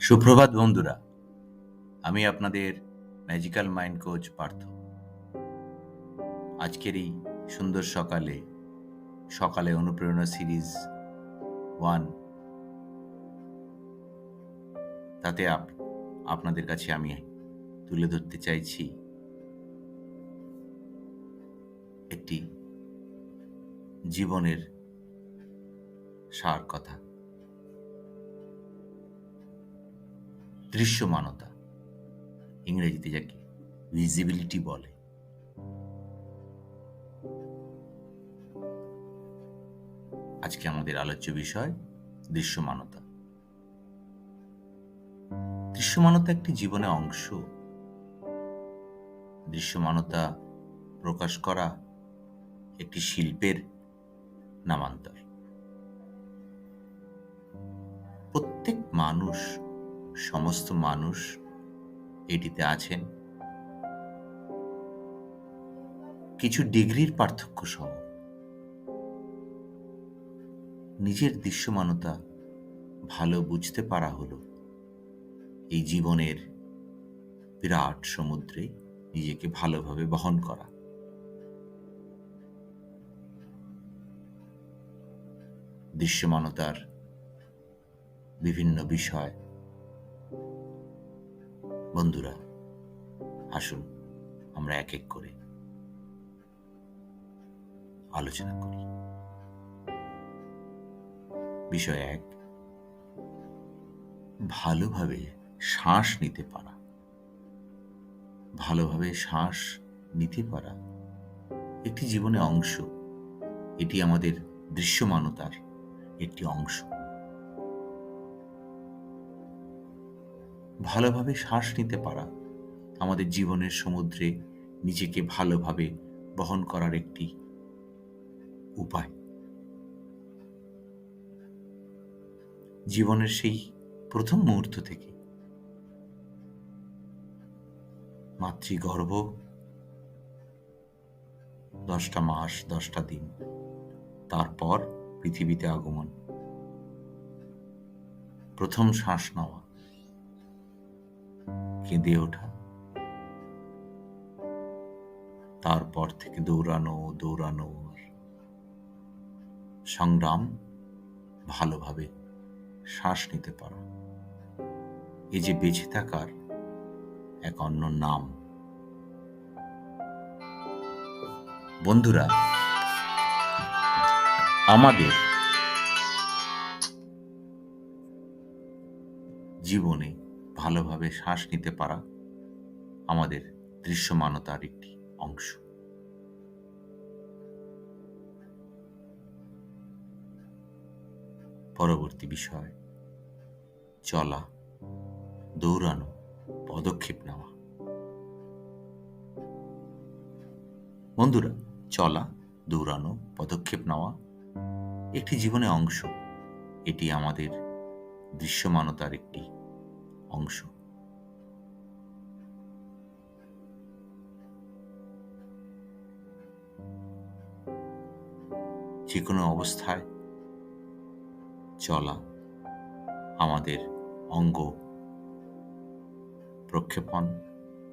সুপ্রভাত বন্ধুরা, আমি আপনাদের ম্যাজিক্যাল মাইন্ড কোচ পার্থ। আজকের এই সুন্দর সকালে সকালে অনুপ্রেরণা সিরিজ ওয়ান তাতে আপ- আপনাদের কাছে আমি তুলে ধরতে চাইছি একটি জীবনের সার কথা দৃশ্যমানতা, ইংরেজিতে যাকে ভিজিবিলিটি বলে। আজকে আমাদের আলোচ্য বিষয় দৃশ্যমানতা। দৃশ্যমানতা একটি জীবনের অংশ। দৃশ্যমানতা প্রকাশ করা একটি শিল্পের নামান্তর। প্রত্যেক মানুষ, সমস্ত মানুষ এটিতে আছেন। কিছু ডিগ্রির পার্থক্য সহ। নিজের দৃশ্যমানতা ভালো বুঝতে পারা হলো। এই জীবনের বিরাট সমুদ্রে নিজেকে ভালোভাবে বহন করা। দৃশ্যমানতার বিভিন্ন বিষয়। বন্ধুরা, আসুন আমরা এক এক করে আলোচনা করি। বিষয় এক, ভালোভাবে শ্বাস নিতে পারা। ভালোভাবে শ্বাস নিতে পারা একটি জীবনের অংশ। এটি আমাদের দৃশ্যমানতার একটি অংশ। ভালোভাবে শ্বাস নিতে পারা আমাদের জীবনের সমুদ্রে নিজেকে ভালোভাবে বহন করার একটি উপায়। জীবনের সেই প্রথম মুহূর্ত থেকে মাতৃগর্ভ। দশটা মাস, দশটা দিন। তারপর পৃথিবীতে আগমন। প্রথম শ্বাস নেওয়া। কেঁদে ওঠা। তারপর থেকে দৌড়ানো দৌড়ানো। সংগ্রাম, ভালোভাবে শ্বাস নিতে পারা। এই যে বেঁচে থাকার এক অন্য নাম। বন্ধুরা, আমাদের জীবনে ভালোভাবে শ্বাস নিতে পারা আমাদের দৃশ্যমানতার একটি অংশ। পরবর্তী বিষয়, চলা, দৌড়ানো পদক্ষেপ নেওয়া। বন্ধুরা, চলা, দৌড়ানো, পদক্ষেপ নেওয়া একটি জীবনের অংশ। এটি আমাদের দৃশ্যমানতার একটি অংশ। যে কোনো অবস্থায় চলা আমাদের অঙ্গ। প্রক্ষেপণ,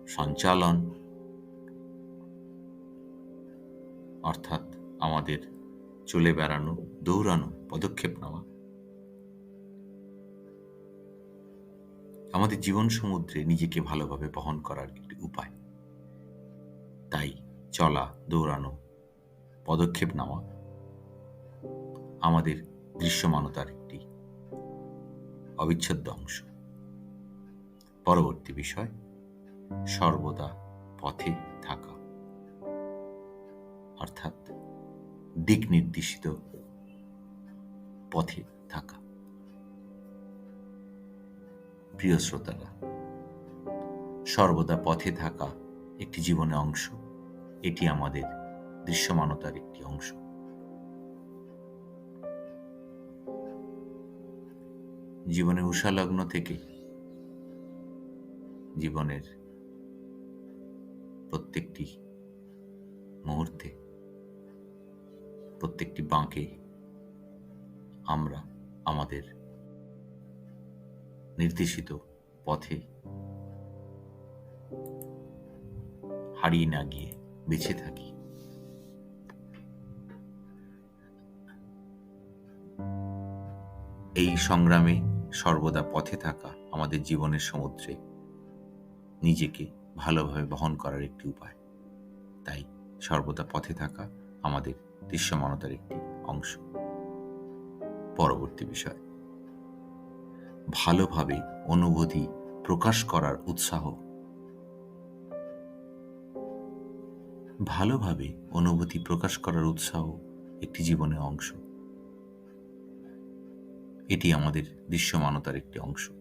সঞ্চালন, অর্থাৎ আমাদের চলে বেড়ানো, দৌড়ানো, পদক্ষেপ নেওয়া। আমাদের জীবন সমুদ্রে নিজেকে ভালোভাবে বহন করার একটি উপায়। তাই চলা, দৌড়ানো, পদক্ষেপ নেওয়া আমাদের দৃশ্যমানতার একটি অবিচ্ছেদ্য অংশ। পরবর্তী বিষয়, সর্বদা পথে থাকা। অর্থাৎ দিক নির্দেশিত পথে থাকা। প্রিয় শ্রোতারা, সর্বদা পথে থাকা একটি জীবনের অংশ, এটি আমাদের দৃশ্যমানতার একটি অংশ। জীবনের উষালগ্ন থেকে জীবনের প্রত্যেকটি মুহূর্তে, প্রত্যেকটি বাঁকে আমরা আমাদের নির্দেশিত পথে হারিয়ে না গিয়ে বেঁচে থাকি। এই সংগ্রামে সর্বদা পথে থাকা আমাদের জীবনের সমুদ্রে নিজেকে ভালোভাবে বহন করার একটি উপায়। তাই সর্বদা পথে থাকা আমাদের দৃশ্যমানতার একটি অংশ। পরবর্তী বিষয়। ভালোভাবে অনুভূতি প্রকাশ করার উৎসাহ। ভালোভাবে অনুভূতি প্রকাশ করার উৎসাহ একটি জীবনের অংশ। এটি আমাদের দৃশ্যমানতার একটি অংশ।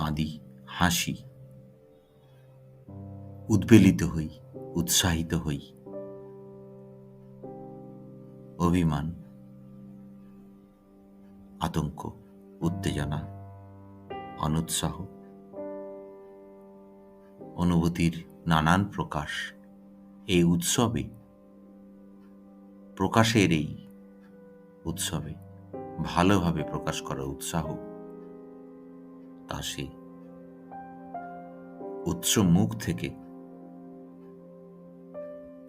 কাঁদি, হাসি। উদ্বেলিত হই, উৎসাহিত হই। অভিমান, আতঙ্ক, উত্তেজনা, অনুৎসাহ, অনুভূতির নানান প্রকাশ। এই উৎসবে, প্রকাশের এই উৎসবে ভালোভাবে প্রকাশ করার উৎসাহ। তা সে উৎস মুখ থেকে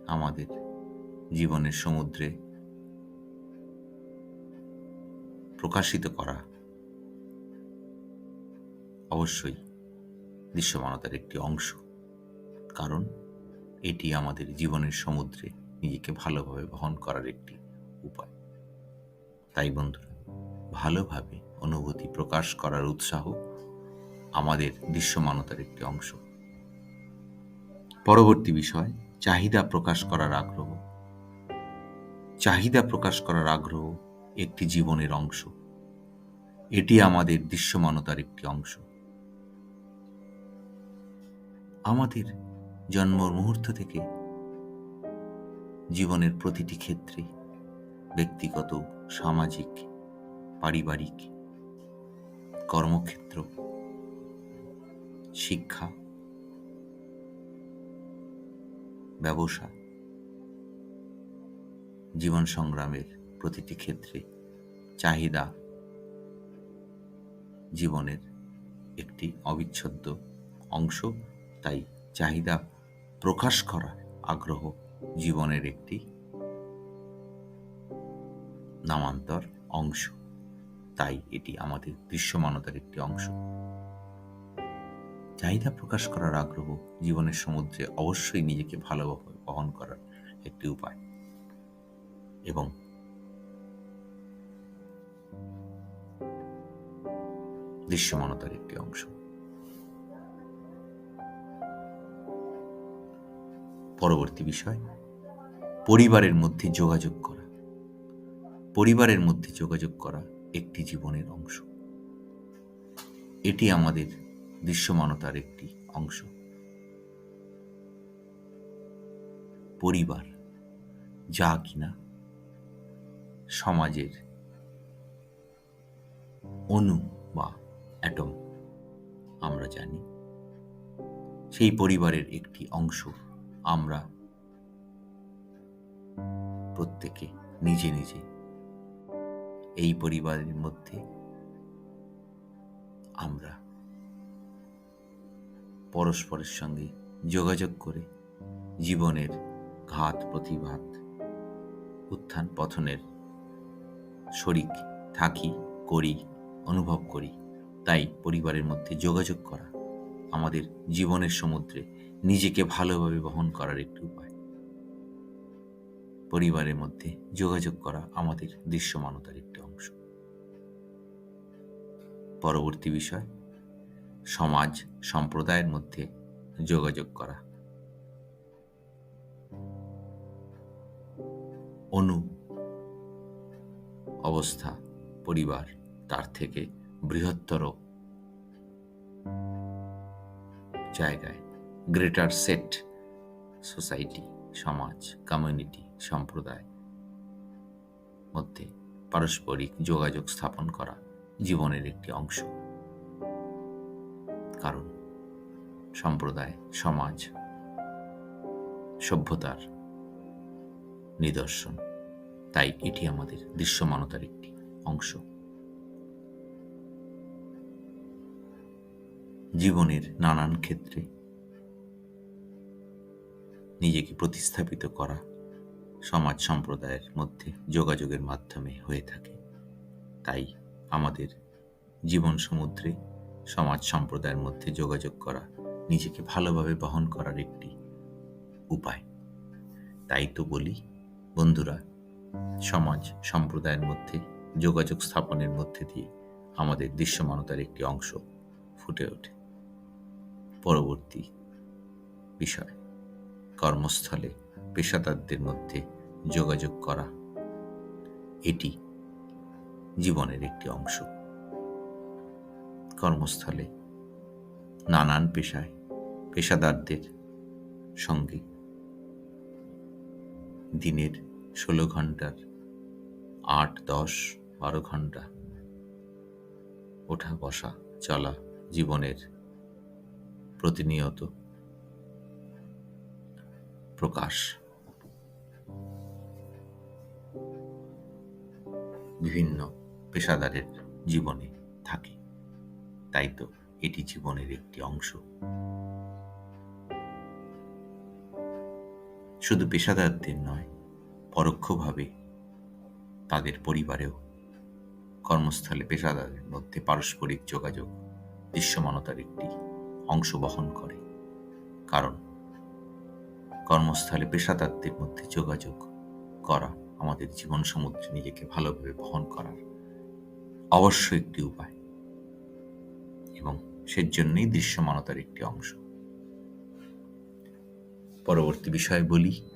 আমাদের জীবনের সমুদ্রে প্রকাশিত করা অবশ্যই দৃশ্যমানতার একটি অংশ। কারণ এটি আমাদের জীবনের সমুদ্রে নিজেকে ভালোভাবে বহন করার একটি উপায়। তাই বন্ধুরা, ভালোভাবে অনুভূতি প্রকাশ করার উৎসাহ আমাদের দৃশ্যমানতার একটি অংশ। পরবর্তী বিষয়, চাহিদা প্রকাশ করার আগ্রহ। চাহিদা প্রকাশ করার আগ্রহ একটি জীবনের অংশ। এটি আমাদের দৃশ্যমানতার একটি অংশ। আমাদের জন্ম মুহূর্ত থেকে জীবনের প্রতিটি ক্ষেত্রে ব্যক্তিগত, সামাজিক, পারিবারিক কর্মক্ষেত্র শিক্ষা। ব্যবসা। জীবন সংগ্রামের প্রতিটি ক্ষেত্রে চাহিদা জীবনের একটি অবিচ্ছেদ্য অংশ। তাই চাহিদা প্রকাশ করার আগ্রহ জীবনের একটি নামান্তর অংশ। তাই এটি আমাদের দৃশ্যমানতার একটি অংশ। চাহিদা প্রকাশ করার আগ্রহ জীবনের সমুদ্রে অবশ্যই নিজেকে ভালোভাবে বহন করার একটি উপায়। এবং দৃশ্যমানতার একটি অংশ। পরবর্তী বিষয়, পরিবারের মধ্যে যোগাযোগ করা। পরিবারের মধ্যে যোগাযোগ করা একটি জীবনের অংশ। এটি আমাদের দৃশ্যমানতার একটি অংশ। পরিবার, যা কিনা সমাজের অণু বা অ্যাটম, আমরা জানি। সেই পরিবারের একটি অংশ আমরা প্রত্যেকে নিজে নিজে এই পরিবারের মধ্যে আমরা পরস্পরের সঙ্গে যোগাযোগ করে জীবনের ঘাত প্রতিঘাত উত্থান পথনের শরিক থাকি, করি, অনুভব করি, তাই পরিবারের মধ্যে যোগাযোগ করা আমাদের জীবনের সমুদ্রে নিজেকে ভালোভাবে বহন করার একটি উপায়। পরিবারের মধ্যে যোগাযোগ করা আমাদের দৃশ্যমানতার একটি অংশ। পরবর্তী বিষয় সমাজ সম্প্রদায়ের মধ্যে যোগাযোগ করা। অনু অবস্থা, পরিবার, তার থেকে বৃহত্তর জায়গায়। গ্রেটার সেট সোসাইটি, সমাজ, কমিউনিটি, সম্প্রদায় মধ্যে পারস্পরিক যোগাযোগ স্থাপন করা জীবনের একটি অংশ। কারণ। সম্প্রদায়, সমাজ, সভ্যতার নিদর্শন। তাই এটি আমাদের দৃশ্যমানতার একটি অংশ। জীবনের নানান ক্ষেত্রে নিজেকে প্রতিস্থাপিত করা সমাজ সম্প্রদায়ের মধ্যে যোগাযোগের মাধ্যমে হয়ে থাকে। তাই আমাদের জীবন সমুদ্রে সমাজ সম্প্রদায়ের মধ্যে যোগাযোগ করা নিজেকে ভালোভাবে বহন করার একটি উপায়। তাই তো বলি, বন্ধুরা, সমাজ সম্প্রদায়ের মধ্যে, যোগাযোগ স্থাপনের মধ্যে দিয়ে আমাদের দৃশ্যমানতার একটি অংশ ফুটে ওঠে। পরবর্তী বিষয়, কর্মস্থলে পেশাদারদের মধ্যে যোগাযোগ করা, এটি জীবনের একটি অংশ। কর্মস্থলে, নানান পেশায়, পেশাদারদের সঙ্গে। দিনের ষোলো ঘণ্টার আট, দশ, বারো ঘণ্টা ওঠা, বসা, চলা জীবনের প্রতিনিয়ত প্রকাশ। বিভিন্ন পেশাদারের জীবনে থাকে। তাই তো এটি জীবনের একটি অংশ। শুধু পেশাদারদের নয়, পরোক্ষভাবে তাদের পরিবারেও কর্মস্থলে পেশাদারের মধ্যে পারস্পরিক যোগাযোগ, দৃশ্যমানতার একটি অংশ বহন করে। কারণ কর্মস্থলে পেশাদারদের মধ্যে যোগাযোগ করা আমাদের জীবন সমুদ্রে নিজেকে ভালোভাবে বহন করার অবশ্য একটি উপায়। এবং সেজন্যই দৃশ্যমানতার একটি অংশ। পরবর্তী বিষয়ে বলি,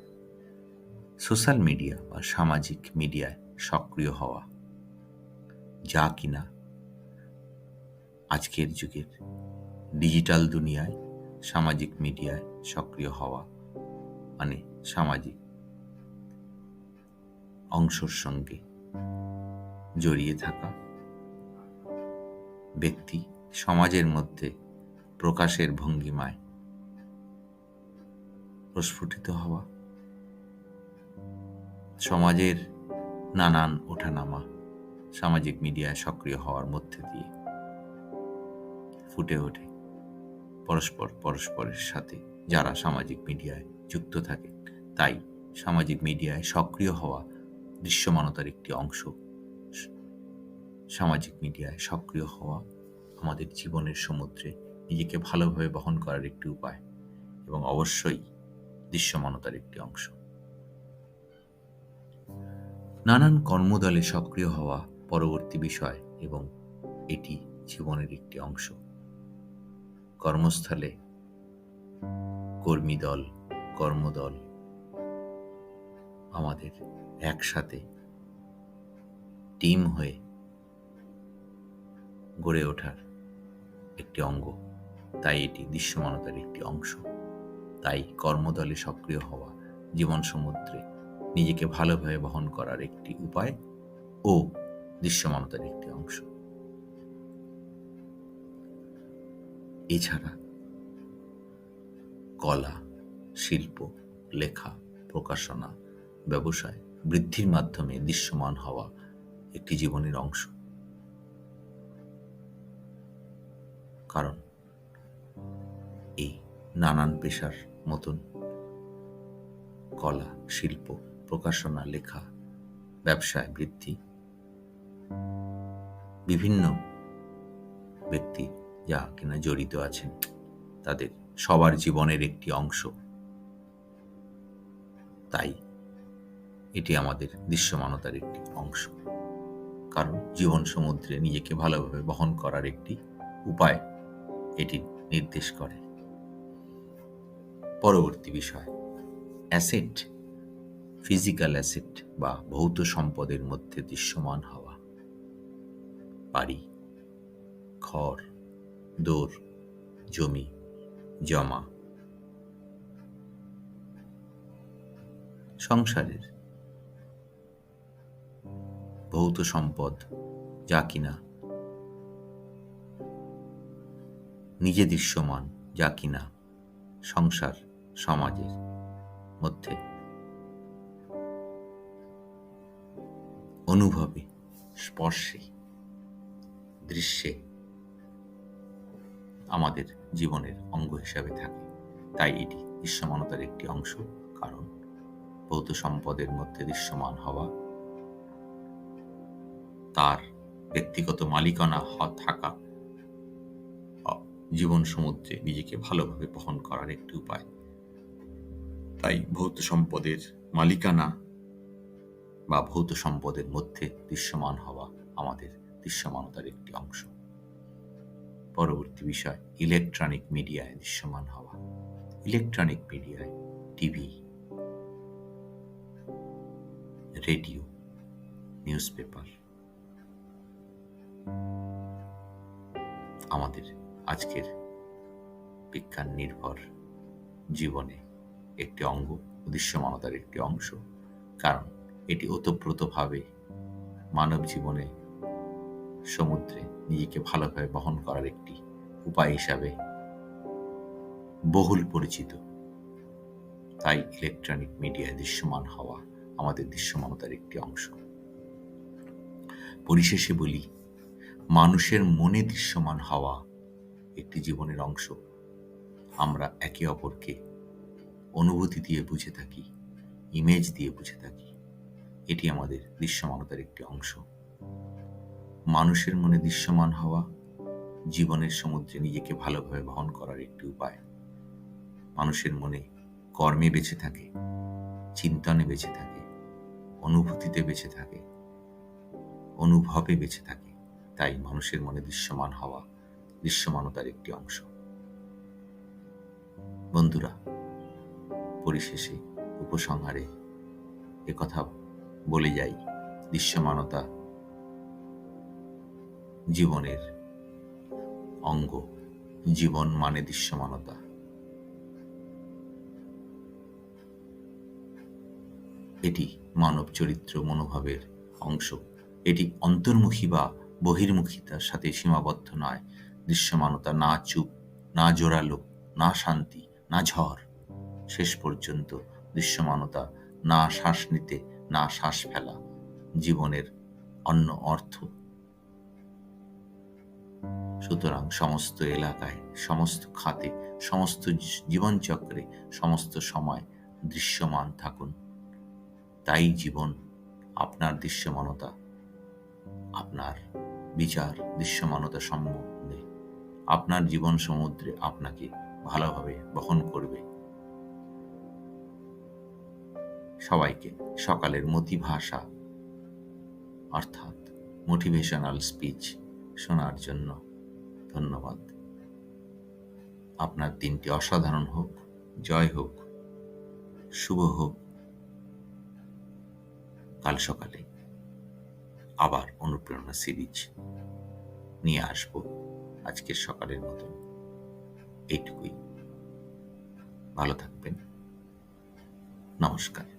সোশ্যাল মিডিয়া বা সামাজিক মিডিয়ায় সক্রিয় হওয়া। যা কিনা আজকের যুগের ডিজিটাল দুনিয়ায় সামাজিক মিডিয়ায় সক্রিয় হওয়া মানে সামাজিক অংশর সঙ্গে জড়িয়ে থাকা ব্যক্তি সমাজের মধ্যে প্রকাশের ভঙ্গিমায় প্রস্ফুটিত হওয়া, সমাজের নানান ওঠানামা সামাজিক মিডিয়ায় সক্রিয় হওয়ার মধ্যে দিয়ে ফুটে ওঠে। পরস্পর পরস্পরের সাথে যারা সামাজিক মিডিয়ায় যুক্ত থাকে, তাই সামাজিক মিডিয়ায় সক্রিয় হওয়া দৃশ্যমানতার একটি অংশ, সামাজিক মিডিয়ায় সক্রিয় হওয়া আমাদের জীবনের সমুদ্রে নিজেকে ভালোভাবে বহন করার একটি উপায় এবং অবশ্যই দৃশ্যমানতার একটি অংশ। নানান কর্মদলে সক্রিয় হওয়া পরবর্তী বিষয় এবং এটি জীবনের একটি অংশ। কর্মস্থলে কর্মী দল কর্মদল আমাদের একসাথে টিম হয়ে গড়ে ওঠার একটি অঙ্গ। তাই এটি দৃশ্যমানতার একটি অংশ। তাই কর্মদলে সক্রিয় হওয়া জীবন সমুদ্রে নিজেকে ভালোভাবে বহন করার একটি উপায় ও দৃশ্যমানতার একটি অংশ। এছাড়া কলা, শিল্প, লেখা, প্রকাশনা, ব্যবসায় বৃদ্ধির মাধ্যমে দৃশ্যমান হওয়া একটি জীবনের অংশ। কারণ। এই নানান পেশার মতন কলা, শিল্প, প্রকাশনা, লেখা, ব্যবসায় বৃদ্ধি। বিভিন্ন ব্যক্তি যা কিনা জড়িত আছেন, তাদের সবার জীবনের একটি অংশ। তাই এটি আমাদের দৃশ্যমানতার একটি অংশ। কারণ জীবন সমুদ্রে নিজেকে ভালোভাবে বহন করার একটি উপায়। এটি নির্দেশ করে। পরবর্তী বিষয় অ্যাসেট ফিজিক্যাল অ্যাসেট বা ভৌত সম্পদের মধ্যে দৃশ্যমান হওয়া। বাড়ি, ঘর, দোর, জমি, জমা। সংসারের ভৌত সম্পদ যা কিনা নিজে দৃশ্যমান, যা কিনা সংসার, সমাজের মধ্যে। অনুভবে, স্পর্শে, দৃশ্যে আমাদের জীবনের অঙ্গ হিসাবে থাকে। তাই এটি দৃশ্যমানতার একটি অংশ, কারণ ভৌত সম্পদের মধ্যে দৃশ্যমান হওয়া, তার ব্যক্তিগত মালিকানা থাকা জীবন সমুদ্রে নিজেকে ভালোভাবে বহন করার একটি উপায়। তাই ভৌত সম্পদের মালিকানা বা ভৌত সম্পদের মধ্যে দৃশ্যমান হওয়া আমাদের দৃশ্যমানতার একটি অংশ। পরবর্তী বিষয়, ইলেকট্রনিক মিডিয়ায় দৃশ্যমান হওয়া। ইলেকট্রনিক মিডিয়ায় টিভি, রেডিও নিউজ পেপার আমাদের আজকের বিজ্ঞান নির্ভর জীবনে একটি অঙ্গ, দৃশ্যমানতার একটি অংশ। কারণ এটি ওতপ্রোতভাবে মানব জীবনে সমুদ্রে নিজেকে ভালোভাবে বহন করার একটি উপায় হিসাবে বহুল পরিচিত। তাই ইলেকট্রনিক মিডিয়ায় দৃশ্যমান হওয়া আমাদের দৃশ্যমানতার একটি অংশ। পরিশেষে বলি, মানুষের মনে দৃশ্যমান হওয়া একটি জীবনের অংশ। আমরা একে অপরকে অনুভূতি দিয়ে বুঝে থাকি ইমেজ দিয়ে বুঝে থাকি। এটি আমাদের দৃশ্যমানতার একটি অংশ। মানুষের মনে দৃশ্যমান হওয়া জীবনের সমুদ্রে নিজেকে ভালোভাবে বহন করার একটি উপায়। মানুষের মনে কর্মে বেঁচে থাকে, চিন্তনে বেঁচে থাকে, অনুভূতিতে বেঁচে থাকে, অনুভবে বেঁচে থাকে। তাই মানুষের মনে দৃশ্যমান হওয়া দৃশ্যমানতার একটি অংশ। বন্ধুরা, পরিশেষে, উপসংহারে কথা বলে যাই, দৃশ্যমানতা জীবনের অঙ্গ। জীবন মানে দৃশ্যমানতা। এটি মানব চরিত্র মনোভাবের অংশ। এটি অন্তর্মুখী বা বহির্মুখিতার সাথে সীমাবদ্ধ নয়। দৃশ্যমানতা না চুপ, না জোরালো, না শান্তি, না ঝড়। শেষ পর্যন্ত দৃশ্যমানতা, না শ্বাস নিতে, না শ্বাস ফেলা, জীবনের অন্য অর্থ। সুতরাং সমস্ত এলাকায়, সমস্ত খাতে, সমস্ত জীবনচক্রে, সমস্ত সময় দৃশ্যমান থাকুন। তাই জীবন, আপনার দৃশ্যমানতা, আপনার বিচার দৃশ্যমানতা সম্বন্ধে আপনার জীবন সমুদ্রে আপনাকে ভালোভাবে বহন করবে। সবাইকে সকালের মতি ভাষা অর্থাৎ মোটিভেশনাল স্পিচ শোনার জন্য ধন্যবাদ। আপনার দিনটি অসাধারণ হোক, জয় হোক, শুভ হোক। কাল সকালে আবার অনুপ্রেরণা সিরিজ নিয়ে আসব। আজকের সকালের মতন। এইটুকুই। ভালো থাকবেন। নমস্কার।